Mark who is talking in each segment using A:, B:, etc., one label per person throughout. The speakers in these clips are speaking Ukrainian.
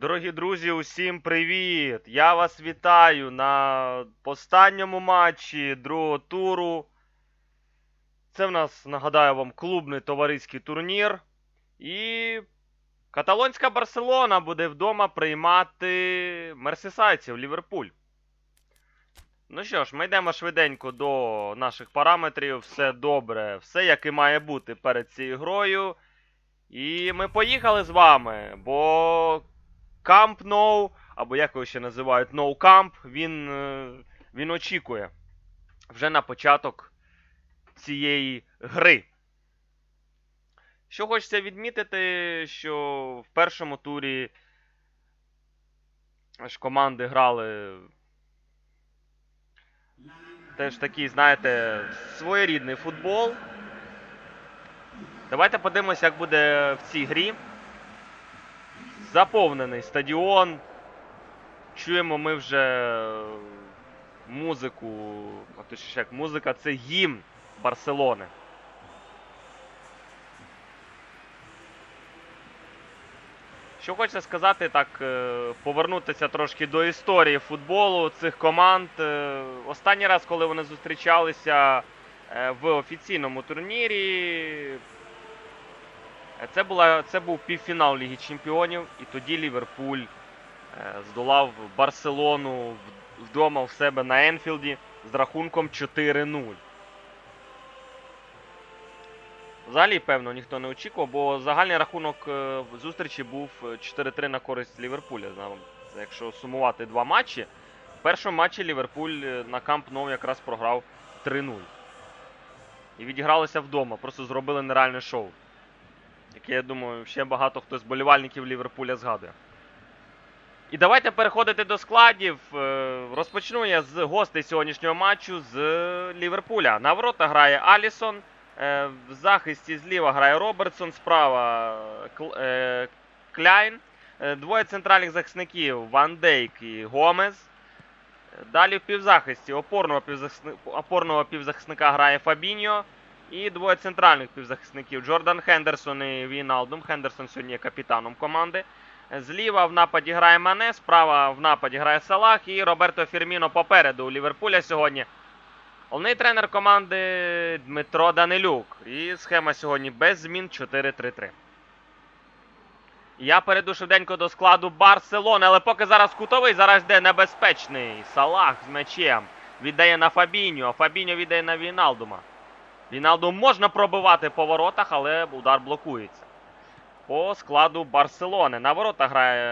A: Дорогі друзі, усім привіт! Я вас вітаю на останньому матчі другого туру. Це в нас, нагадаю вам, клубний товариський турнір. І каталонська Барселона буде вдома приймати мерсисайців Ліверпуль. Ну що ж, ми йдемо швиденько до наших параметрів. Все добре, все як і має бути перед цією грою. І ми поїхали з вами, бо Camp No, або як його ще називають No Camp, він, е, він очікує вже на початок цієї гри. Що хочеться відмітити, що в першому турі ж команди грали теж такий, знаєте, своєрідний футбол. Давайте подивимося, як буде в цій грі. Заповнений стадіон. Чуємо ми вже музику. А точніше, як музика це гімн Барселони. Що хочеться сказати, так, е, повернутися трошки до історії футболу цих команд. Е, Останній раз, коли вони зустрічалися е, в офіційному турнірі, Це, була, це був півфінал Ліги Чемпіонів, і тоді Ліверпуль е, здолав Барселону вдома в себе на Енфілді з рахунком 4-0. Взагалі, певно, ніхто не очікував, бо загальний рахунок е, зустрічі був е, 4-3 на користь Ліверпуля. Це Якщо сумувати два матчі, в першому матчі Ліверпуль е, на Камп Ноу якраз програв 3-0. І відігралися вдома, просто зробили нереальне шоу яке, я думаю, ще багато хто з болівальників Ліверпуля згадує. І давайте переходити до складів. Е, Розпочну я з гостей сьогоднішнього матчу з Ліверпуля. На ворота грає Алісон. е, В захисті зліва грає Робертсон, справа е, Кляйн. Двоє центральних захисників Ван Дейк і Гомес. Далі в півзахисті опорного, півзахисни- опорного півзахисника грає Фабіньо. І двоє центральних півзахисників Джордан Хендерсон і Віналдум. Хендерсон сьогодні є капітаном команди. Зліва в нападі грає Мане, справа в нападі грає Салах і Роберто Фірміно попереду у Ліверпуля сьогодні. Головний тренер команди Дмитро Данилюк. І схема сьогодні без змін 4-3-3. Я перейду швиденько до складу Барселони, але поки зараз кутовий, зараз йде небезпечний. Салах з м'ячем. Віддає на Фабіньо. Фабіньо віддає на Віналдума. Віналду можна пробивати по воротах, але удар блокується. По складу Барселони. На воротах грає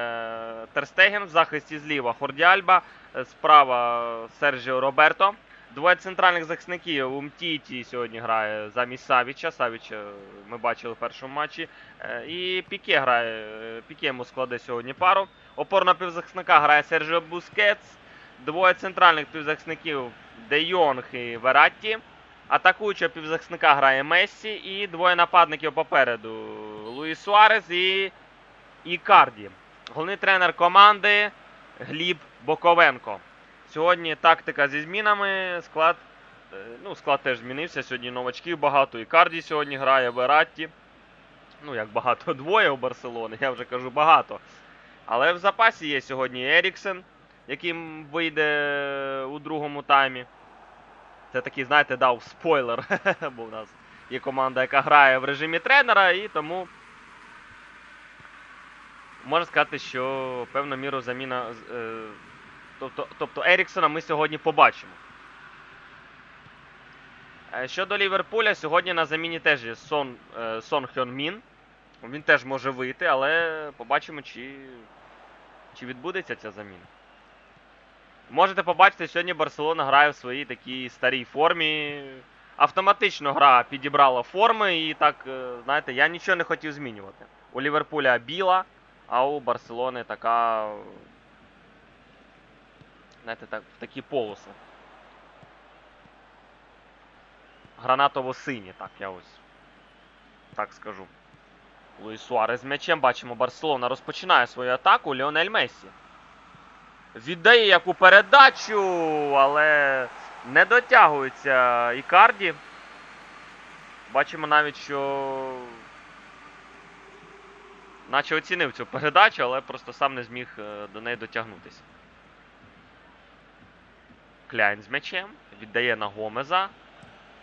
A: е, Терстеген в захисті зліва Хордіальба, е, справа Сержіо Роберто. Двоє центральних захисників Умтіті сьогодні грає замість Савіча. Савіча ми бачили в першому матчі. Е, І Піке грає. е, Піке йому складе сьогодні пару. Опорного півзахисника грає Сержіо Бускетс. Двоє центральних півзахисників Де Йонг і Вератті. Атакуючого півзахисника грає Мессі і двоє нападників попереду Луїс Суарес і Ікарді. Головний тренер команди Гліб Боковенко. Сьогодні тактика зі змінами. Склад, е, ну, склад теж змінився. Сьогодні новачків багато. Ікарді сьогодні грає Вератті. Ну, як багато, двоє у Барселони, я вже кажу багато. Але в запасі є сьогодні Еріксен, яким вийде у другому таймі. Це такий, знаєте, дав спойлер, бо в нас є команда, яка грає в режимі тренера, і тому можна сказати, що певною міру заміна. е, Тобто, тобто Еріксона ми сьогодні побачимо. Е, Щодо Ліверпуля, сьогодні на заміні теж є Сон, е, Сон Хьон Мін. Він теж може вийти, але побачимо, чи, чи відбудеться ця заміна. Можете побачити, сьогодні Барселона грає в своїй такій старій формі. Автоматично гра підібрала форми, і так, е, знаєте, я нічого не хотів змінювати. У Ліверпуля біла, а у Барселони така. Знаєте, так, в такі полоси. Гранатово-сині, так, я ось. Так скажу. Луїс з м'ячем бачимо, Барселона розпочинає свою атаку. Ліонель Мессі. Віддає яку передачу, але не дотягується Ікарді. Бачимо навіть, що наче оцінив цю передачу, але просто сам не зміг е, до неї дотягнутися. Кляйн з м'ячем. Віддає на Гомеза.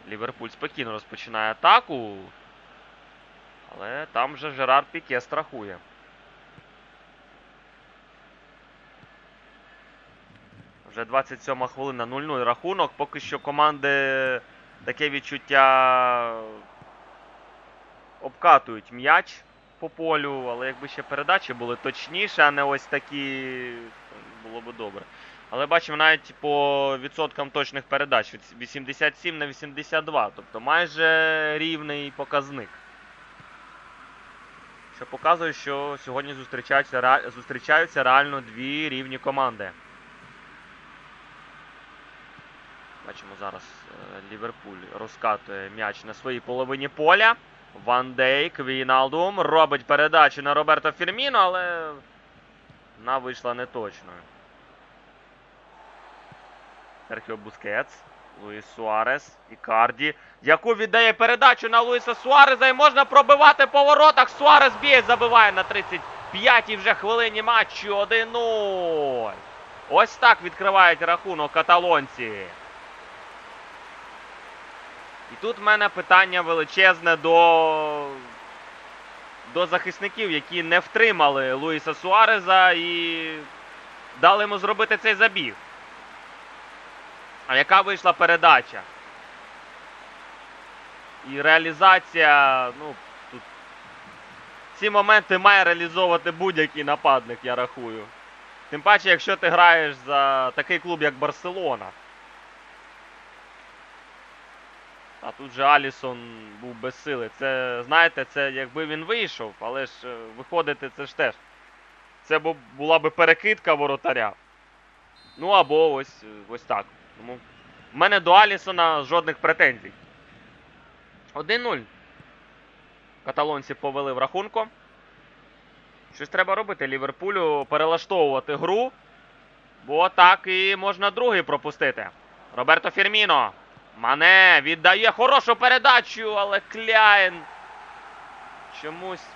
A: Ліверпуль спокійно розпочинає атаку. Але там вже Жерар Піке страхує. Вже 27 хвилина 0-0 рахунок. Поки що команди таке відчуття обкатують м'яч по полю, але якби ще передачі були точніше, а не ось такі, було би добре. Але бачимо навіть по відсоткам точних передач 87 на 82, тобто майже рівний показник. Що показує, що сьогодні зустрічаються, зустрічаються реально дві рівні команди. Бачимо зараз е, Ліверпуль розкатує м'яч на своїй половині поля. Ван Дейк, Війналдум робить передачу на Роберто Фірміно, але вона вийшла неточною. Серхіо Бускетс, Луїс Суарес, Ікарді, яку віддає передачу на Луїса Суареза і можна пробивати по воротах. Суарес б'є, забиває на 35-й вже хвилині матчу 1-0. Ось так відкривають рахунок каталонці. І тут в мене питання величезне до, до захисників, які не втримали Луїса Суареза і дали йому зробити цей забіг. А яка вийшла передача? І реалізація, ну, тут ці моменти має реалізовувати будь-який нападник, я рахую. Тим паче, якщо ти граєш за такий клуб, як Барселона. А тут же Алісон був без сили. Це, знаєте, це якби він вийшов, але ж е, виходити це ж теж. Це була би перекидка воротаря. Ну або ось, е, ось так. Тому в мене до Алісона жодних претензій. 1-0. Каталонці повели в рахунку. Щось треба робити Ліверпулю перелаштовувати гру. Бо так і можна другий пропустити. Роберто Фірміно. Мане віддає хорошу передачу, але Кляйн чомусь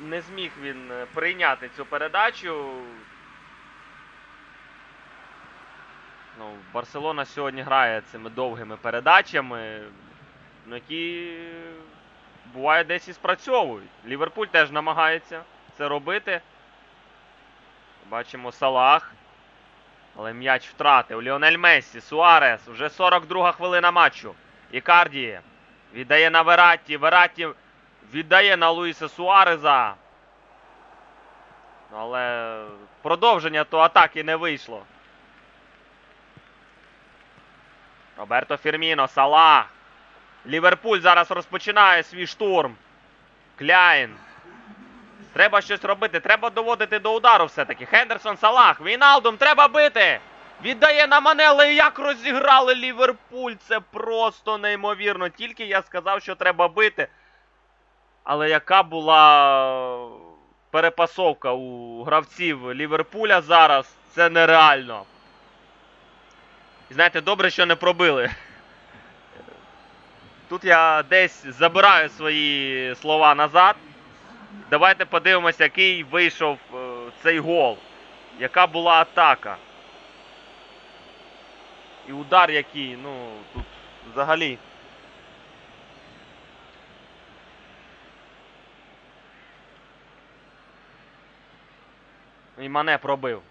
A: не зміг він е, прийняти цю передачу. Ну, Барселона сьогодні грає цими довгими передачами, ну, які буває десь і спрацьовують. Ліверпуль теж намагається це робити. Бачимо Салах. Але м'яч втратив. Ліонель Мессі, Суарес. Вже 42 хвилина матчу. Ікарді віддає на Вератті. Вератті віддає на Луїса Суареза. Ну, Але продовження то атаки не вийшло. Роберто Фірміно, Салах. Ліверпуль зараз розпочинає свій штурм. Кляйн. Треба щось робити, треба доводити до удару все-таки. Хендерсон, Салах, Війналдум, треба бити! Віддає на Мане, але як розіграли Ліверпуль, це просто неймовірно. Тільки я сказав, що треба бити. Але яка була перепасовка у гравців Ліверпуля зараз, це нереально. І знаєте, добре, що не пробили. Тут я десь забираю свої слова назад. Давайте подивимося, який вийшов е, цей гол. Яка була атака. І удар який, ну, тут взагалі. І мене пробив.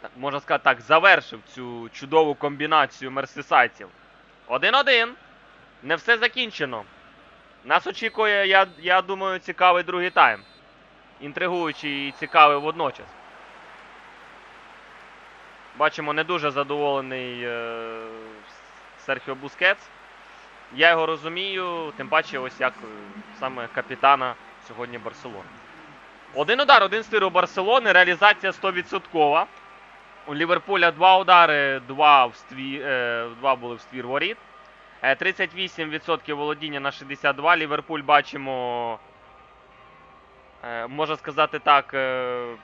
A: Так, можна сказати так, завершив цю чудову комбінацію мерсисайців. 1-1. Не все закінчено. Нас очікує, я, я думаю, цікавий другий тайм. Інтригуючий і цікавий водночас. Бачимо, не дуже задоволений е, Серхіо Бускетс. Я його розумію, тим паче, ось як е, саме капітана сьогодні Барселони. Один удар, один стир у Барселони, реалізація 100%. У Ліверпуля два удари, два, в стві, е, два були в ствір воріт. Е, 38% володіння на 62. Ліверпуль бачимо, е, можна сказати так, е,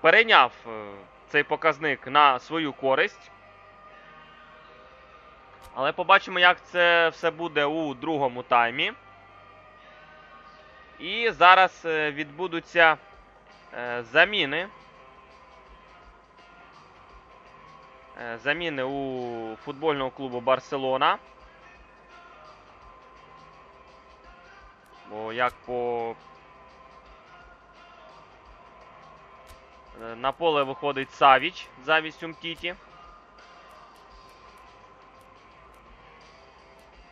A: перейняв е, цей показник на свою користь. Але побачимо, як це все буде у другому таймі. І зараз е, відбудуться е, заміни. Заміни у футбольного клубу Барселона. Бо як по. Е, На поле виходить Савіч замість Умтіті.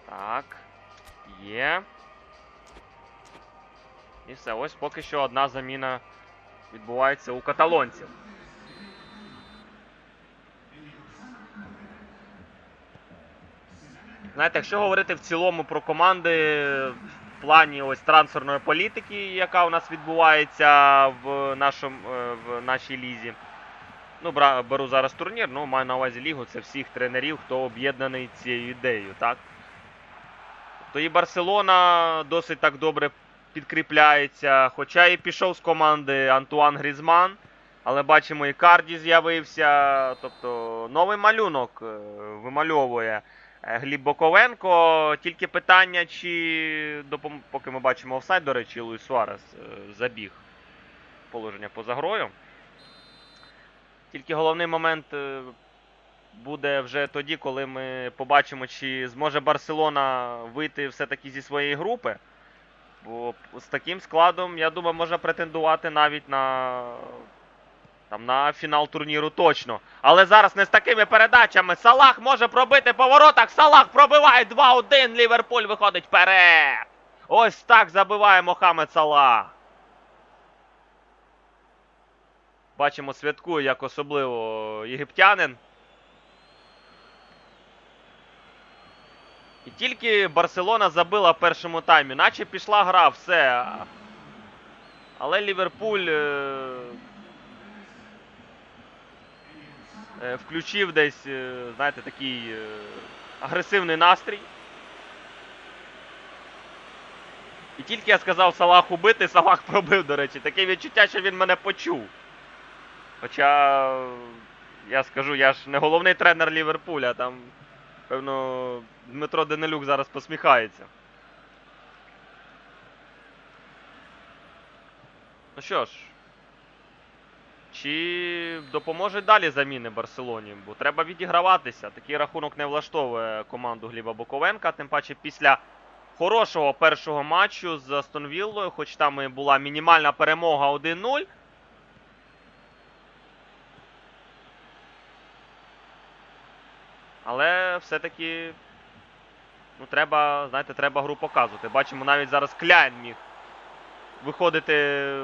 A: Так. Є. І все. Ось поки що одна заміна відбувається у каталонців. Знаєте, якщо говорити в цілому про команди в плані ось трансферної політики, яка у нас відбувається в, нашому, е, в нашій лізі. Ну, беру зараз турнір, ну маю на увазі лігу, це всіх тренерів, хто об'єднаний цією ідеєю, так? То і Барселона досить так добре підкріпляється. Хоча і пішов з команди Антуан Грізман, але бачимо, і Карді з'явився. Тобто новий малюнок е, вимальовує Гліб Боковенко. Тільки питання, чи допом... поки ми бачимо офсайд, до речі, Луїс Суарес е, забіг положення поза грою. Тільки головний момент е, буде вже тоді, коли ми побачимо, чи зможе Барселона вийти все-таки зі своєї групи. Бо з таким складом, я думаю, може претендувати навіть на, там, на фінал турніру точно. Але зараз не з такими передачами. Салах може пробити по воротах. Салах пробиває 2-1. Ліверпуль виходить вперед. Ось так забиває Мохамед Салах. Бачимо, святкує як особливо єгиптянин. І тільки Барселона забила в першому таймі, наче пішла гра, все. Але Ліверпуль е, е, включив десь, е, знаєте, такий е, агресивний настрій. І тільки я сказав Салаху бити, Салах пробив, до речі. Таке відчуття, що він мене почув. Хоча, е, я скажу, я ж не головний тренер Ліверпуля, там, певно, Дмитро Денилюк зараз посміхається. Ну що ж, чи допоможуть далі заміни Барселоні? Бо треба відіграватися. Такий рахунок не влаштовує команду Гліба Боковенка, тим паче після хорошого першого матчу з Астон Віллою, хоч там і була мінімальна перемога 1-0. Але все-таки ну, треба, знаєте, треба гру показувати. Бачимо, навіть зараз Кляйн міг виходити,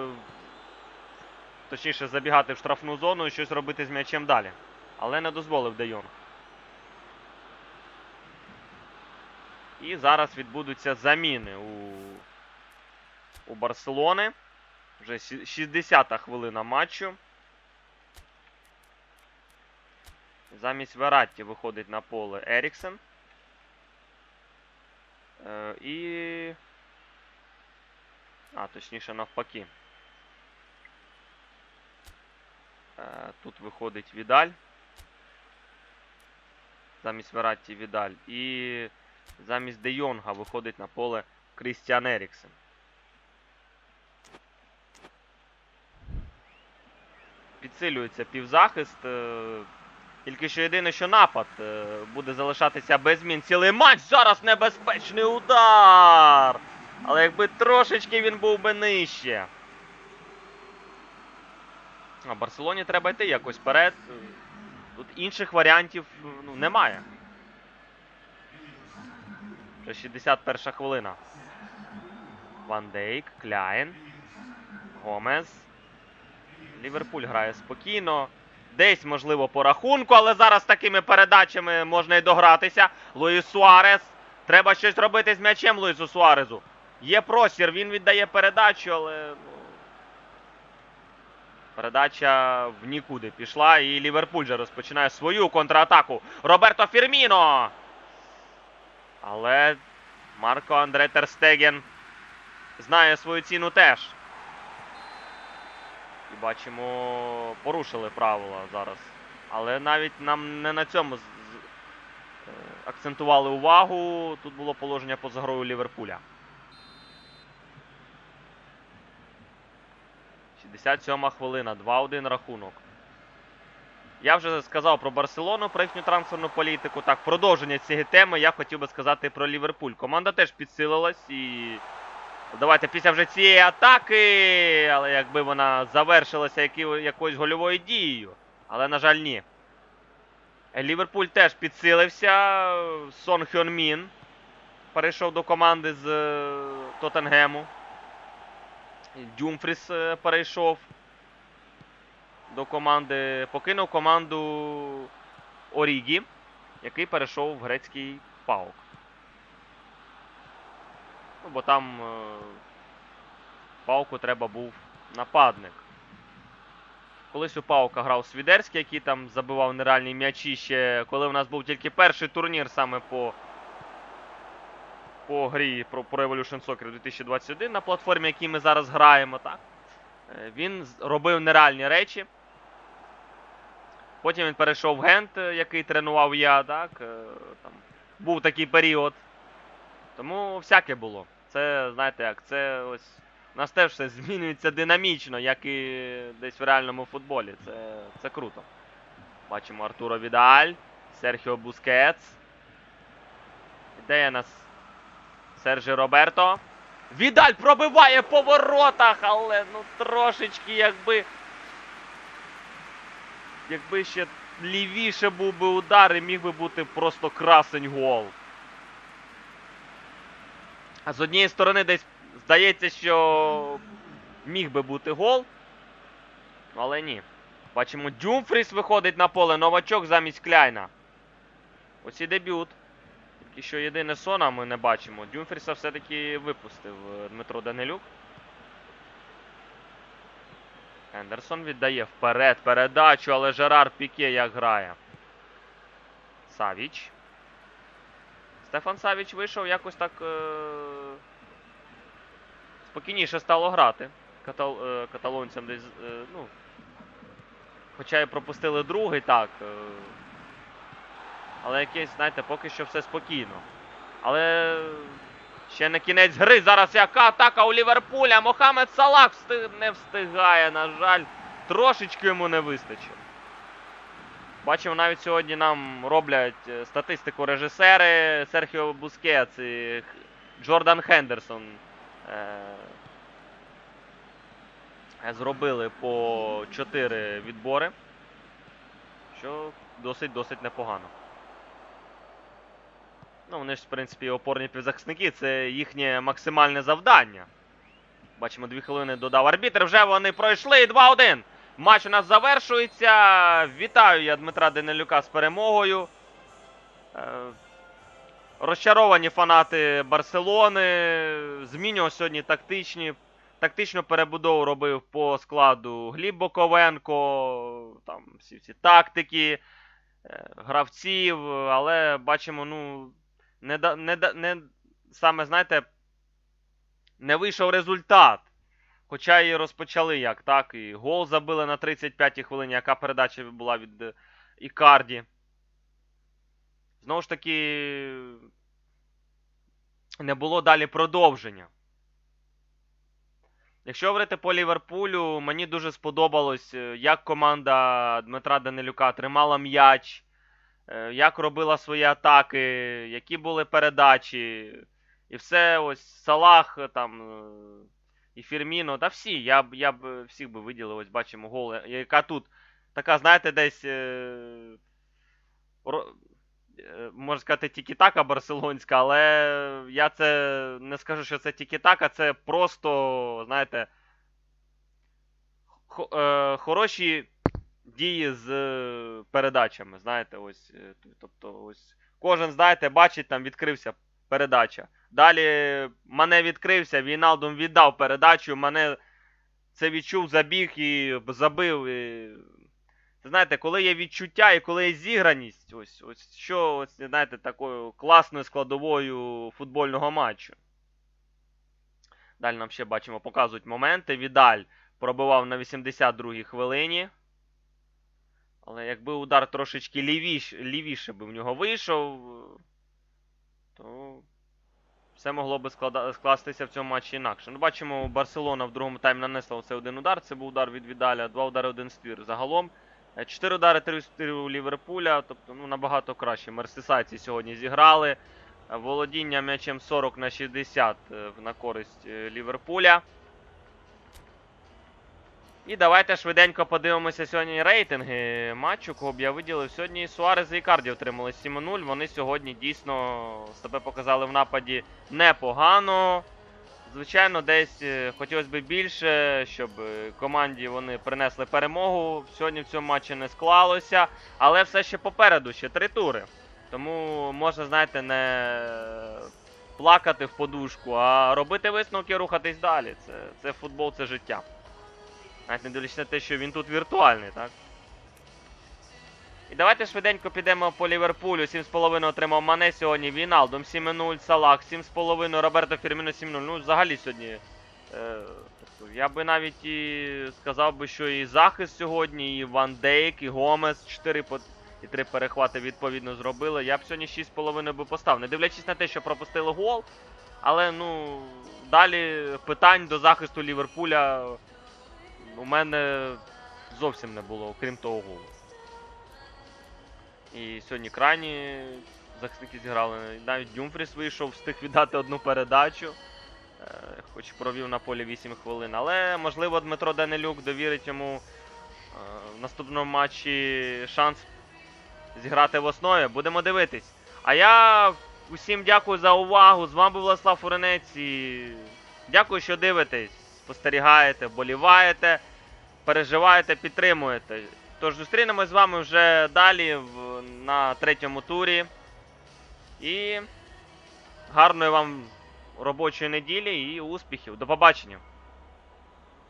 A: точніше, забігати в штрафну зону і щось робити з м'ячем далі. Але не дозволив Де Йонг. І зараз відбудуться заміни у, у Барселони. Вже 60-та хвилина матчу. Замість Вератті виходить на поле Еріксен. Е, і. А, точніше, навпаки. Е, тут виходить Відаль. Замість Вератті Відаль. І замість Де Йонга виходить на поле Крістіан Еріксен. Підсилюється півзахист. е, Тільки що єдине, що напад е, буде залишатися без змін цілий матч. Зараз небезпечний удар. Але якби трошечки він був би нижче. А Барселоні треба йти якось вперед. Тут інших варіантів ну, немає. Вже 61 хвилина. Ван Дейк, Кляйн, Гомес. Ліверпуль грає спокійно. Десь, можливо, по рахунку, але зараз такими передачами можна і догратися. Луїс Суарес. Треба щось робити з м'ячем Луїсу Суарезу. Є простір, він віддає передачу, але. Передача в нікуди пішла, і Ліверпуль же розпочинає свою контратаку. Роберто Фірміно. Але Марко Андре Терстеген знає свою ціну теж. І бачимо, порушили правила зараз. Але навіть нам не на цьому е, акцентували увагу. Тут було положення поза грою Ліверпуля. 67 хвилина, 2-1 рахунок. Я вже сказав про Барселону, про їхню трансферну політику. Так, продовження цієї теми я хотів би сказати про Ліверпуль. Команда теж підсилилась і. Давайте після вже цієї атаки, але якби вона завершилася якоюсь гольовою дією. Але, на жаль, ні. Ліверпуль теж підсилився. Сон Хьон Мін перейшов до команди з е, Тоттенгему. Дюмфріс е, перейшов до команди. Покинув команду Орігі, який перейшов в грецький паук. Ну, бо там е, пауку треба був нападник. Колись у Паука грав Свідерський, який там забивав нереальні м'ячі ще, коли у нас був тільки перший турнір саме по по грі про, Evolution Soccer 2021 на платформі, якій ми зараз граємо. так. Е, Він робив нереальні речі. Потім він перейшов в Гент, який тренував я, так. е, Там, був такий період. Тому всяке було. Це, знаєте як, це ось. У нас теж все змінюється динамічно, як і десь в реальному футболі. Це, це круто. Бачимо Артуро Відаль, Серхіо Бускетс. Ідея нас Сержі Роберто. Відаль пробиває по воротах, але ну трошечки якби. Якби ще лівіше був би удар і міг би бути просто красень гол. А з однієї сторони десь здається, що міг би бути гол. Але ні. Бачимо, Дюмфріс виходить на поле, новачок замість Кляйна. Ось і дебют. Тільки що єдине Сона ми не бачимо. Дюмфріса все-таки випустив е, Дмитро Данилюк. Ендерсон віддає вперед передачу, але Жерар Піке як грає. Савіч. Стефан Савіч вийшов якось так. Е... Спокійніше стало грати. Катал... е, Каталонцям десь. Е... Ну... Хоча і пропустили другий, так. Е... Але якесь, знаєте, поки що все спокійно. Але ще не кінець гри. Зараз яка атака у Ліверпуля. Мохамед Салах встиг... не встигає, на жаль. Трошечки йому не вистачить. Бачимо, навіть сьогодні нам роблять е, статистику режисери Серхіо Бускетс і Джордан Хендерсон. Е... Зробили по 4 відбори, що досить-досить непогано. Ну, вони ж, в принципі, опорні півзахисники, це їхнє максимальне завдання. Бачимо, дві хвилини додав арбітр. Вже вони пройшли. 2-1. Матч у нас завершується. Вітаю я Дмитра Денилюка з перемогою. Е, Розчаровані фанати Барселони. Змінював сьогодні тактичні. Тактичну перебудову робив по складу Гліб Боковенко, там всі ці тактики, е, гравців, але бачимо, ну, не, не, не саме, знаєте, не вийшов результат. Хоча і розпочали як, так, і гол забили на 35-й хвилині, яка передача була від е, Ікарді. Знову ж таки, не було далі продовження. Якщо говорити по Ліверпулю, мені дуже сподобалось, е, як команда Дмитра Данилюка тримала м'яч, як робила свої атаки, які були передачі. І все, ось Салах е, там. е, І Фірміно, та всі. Я б я б е, всіх би виділив, ось бачимо гол, е, яка тут така, знаєте, десь. Е, е, можна сказати, тікітака барселонська, але я це не скажу, що це тікітака, це просто, знаєте, хо- е, хороші дії з е, передачами. Знаєте, ось. е, Тобто, ось кожен, знаєте, бачить, там відкрився передача. Далі Мане відкрився, Війналдум віддав передачу, Мане це відчув, забіг і забив. І... Знаєте, коли є відчуття і коли є зіграність, ось, ось що, ось, знаєте, такою класною складовою футбольного матчу. Далі нам ще бачимо, показують моменти. Відаль пробивав на 82-й хвилині. Але якби удар трошечки лівіш, лівіше би в нього вийшов, то все могло би склада... скластися в цьому матчі інакше. Ну, бачимо, Барселона в другому таймі нанесла оце один удар. Це був удар від Відаля, два удари, один ствір. Загалом е, чотири удари, три ствіри у Ліверпуля. Тобто ну, набагато краще. Мерсисайці сьогодні зіграли. Е, Володіння м'ячем 40 на 60 е, на користь Ліверпуля. І давайте швиденько подивимося сьогодні рейтинги матчу, кого б я виділив. Сьогодні Суарес і Ікарді отримали 7-0. Вони сьогодні дійсно себе показали в нападі непогано. Звичайно, десь е, хотілося б більше, щоб е, команді вони принесли перемогу. Сьогодні в цьому матчі не склалося, але все ще попереду, ще три тури. Тому можна, знаєте, не плакати в подушку, а робити висновки рухатись далі. Це, це футбол, це життя. Навіть не дивлячись на те, що він тут віртуальний, так? І давайте швиденько підемо по Ліверпулю. 7,5 отримав Мане сьогодні. Віналдом 7-0, Салах 7,5, Роберто Фірміно 7-0. Ну, взагалі сьогодні. Е, я би навіть і сказав би, що і захист сьогодні, і Ван Дейк, і Гомес 4 по... і 3 перехвати відповідно зробили. Я б сьогодні 6,5 би поставив. Не дивлячись на те, що пропустили гол. Але ну, далі питань до захисту Ліверпуля у мене зовсім не було, окрім того голу. І сьогодні крайні захисники зіграли. Навіть Дюмфріс вийшов, встиг віддати одну передачу. Е, Хоч провів на полі 8 хвилин. Але можливо Дмитро Данилюк довірить йому е, в наступному матчі шанс зіграти в основі. Будемо дивитись. А я усім дякую за увагу. З вами був Владислав Фуренець. І дякую, що дивитесь, спостерігаєте, боліваєте, переживаєте, підтримуєте. Тож зустрінемось з вами вже далі в, на третьому турі. І гарної вам робочої неділі і успіхів. До побачення!